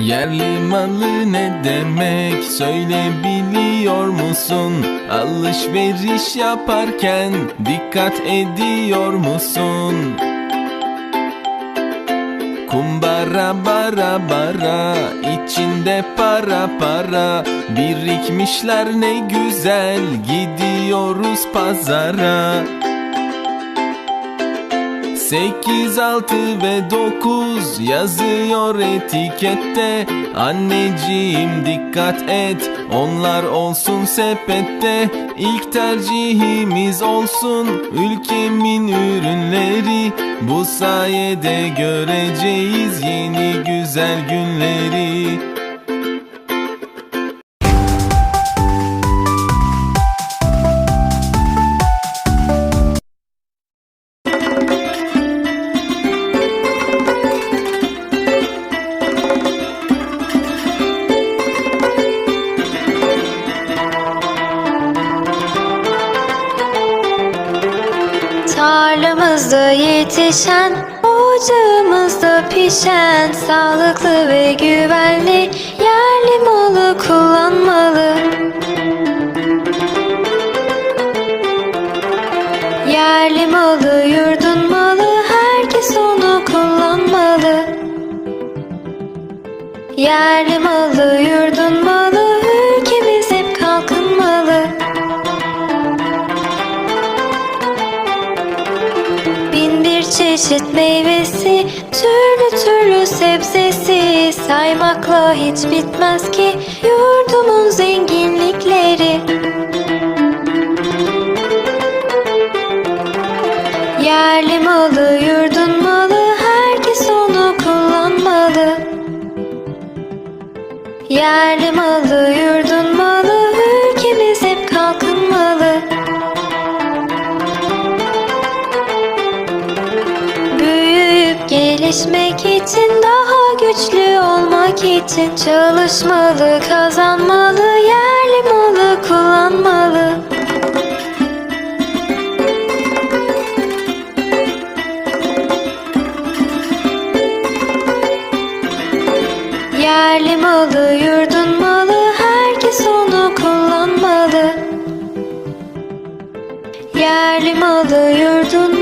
Yerli malı ne demek söyle biliyor musun? Alışveriş yaparken dikkat ediyor musun? Kumbara bara bara içinde para para birikmişler ne güzel gidiyoruz pazara. Sekiz, altı ve dokuz yazıyor etikette. Anneciğim dikkat et onlar olsun sepette. İlk tercihimiz olsun ülkemin ürünleri. Bu sayede göreceğiz yeni güzel günleri Tarlamızda yetişen, ocağımızda pişen Sağlıklı ve güvenli yerli malı kullanmalı. Yerli malı, yurdun malı, herkes onu kullanmalı. Yerli malı, çeşit meyvesi, türlü türlü sebzesi. Saymakla hiç bitmez ki yurdumun zenginlikleri. Yerli malı, yurdun malı, herkes onu kullanmalı. Yerli malı, yurdun gelişmek için daha güçlü olmak için çalışmalı, kazanmalı, yerli malı kullanmalı. Yerli malı, yurdun malı, herkes onu kullanmalı. Yerli malı, yurdun